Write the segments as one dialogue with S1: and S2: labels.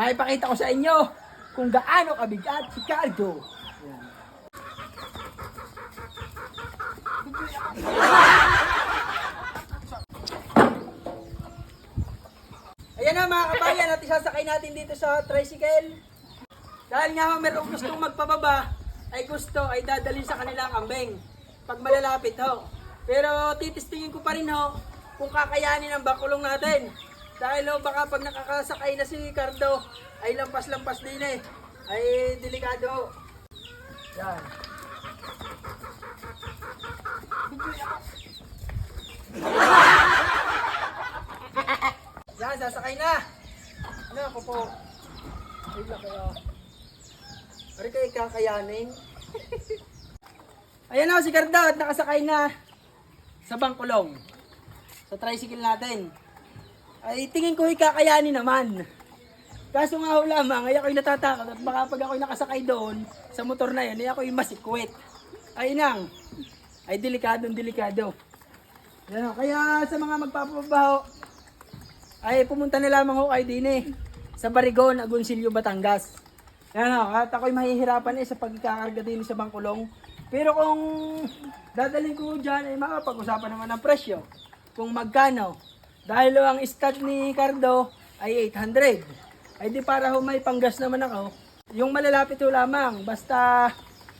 S1: maipakita ko sa inyo kung gaano kabigat si Cardo. Yan. Ayan na mga kabayan at isasakay natin dito sa tricycle. Dahil nga merong gustong magpababa, ay gusto ay dadalhin sa kanilang ambeng. Pag malalapit ho. Pero titistingin ko pa rin ho kung kakayanin ang bakulong natin. Dahil ho, baka pag nakakasakay na si Cardo, ay lampas-lampas din eh. Ay delikado. Yan. Yan, sasakay na. Ano ako po? Ay, laki ah. Ari kayo kakayanin. Ayan na si Cardo at nakasakay na sa bangkulong. Sa tricycle natin. Ay tingin ko kakayanin naman. Kaso nga ho lamang, ay ako'y natatakot at baka pag ako'y nakasakay doon sa motor na yun, ay ako'y masikwit. Ay nang, ay delikadong delikado. Yan ho. Kaya sa mga magpapabaho, ay pumunta na lamang ho kay Dine sa Barigon, Agoncillo, Batangas. Yan o, at ako'y mahihirapan eh sa pagkakarga din sa bangkulong. Pero kung dadalhin ko dyan, ay makapag-usapan naman ng presyo. Kung magkano. Dahil ang stat ni Cardo ay 800. Ay di para ho may panggas naman ako. Yung malalapit ho lamang, basta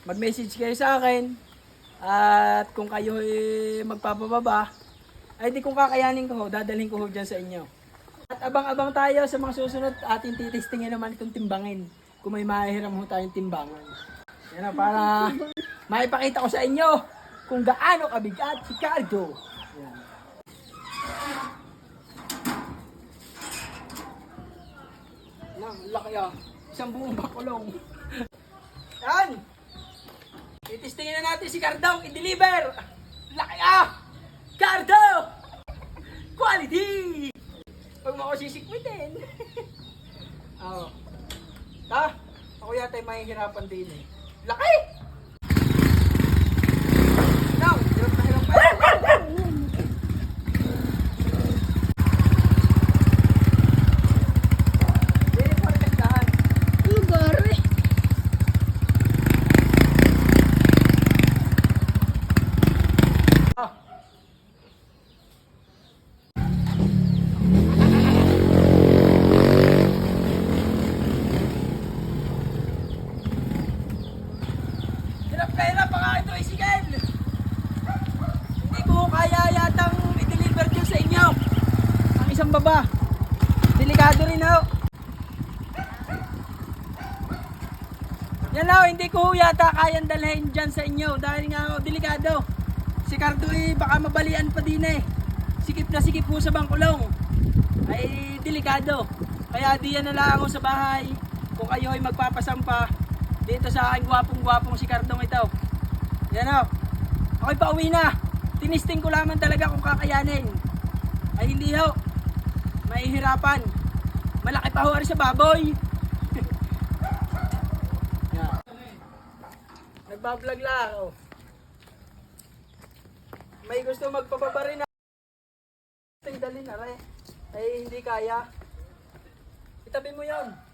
S1: mag-message kayo sa akin. At kung kayo ay magpapababa, ay di kung kakayanin ko ho, dadalhin ko ho dyan sa inyo. At abang-abang tayo sa mga susunod ating titistingin naman itong timbangin. Kung may mahihiram ho tayong timbangan. Yan na, para maipakita ko sa inyo kung gaano kabigat si Cardo. Yan, laki ah. Isang buong bakulong. Yan! Titistingin na natin si Cardo i-deliver! Laki ah! Cardo! Quality! Huwag mo ako sisikwitin. Oo. Ha? Ako yata ay mahihirapan din eh. Laki! No, hirap na hirap pa. Hindi pa rin nagdahan.
S2: Lugar eh.
S1: Ah. Ka hirap ang aking tricycle. Hindi ko kaya yatang i-deliver dyan sa inyo. Ang isang baba. Delikado rin ho. Yan ho, hindi ko yata kayang dalhin dyan sa inyo dahil nga ho, delikado. Si Cardo eh, baka mabalian pa din eh. Sikip na sikip po sa bangkulong. Ay, delikado. Kaya diyan na lang ako sa bahay. Kung kayo ay magpapasampa dito sa aking gwapong-gwapong si Cardong ito. Yan o. Ako'y pauwi na. Tinisting ko lamang talaga kung kakayanin. Ay hindi ho. Mahihirapan. Malaki pa ho sa baboy. Yan. Nagbablog lang ako. May gusto magpababa rin dalhin na rin. Ay hindi kaya. Itabi mo yon.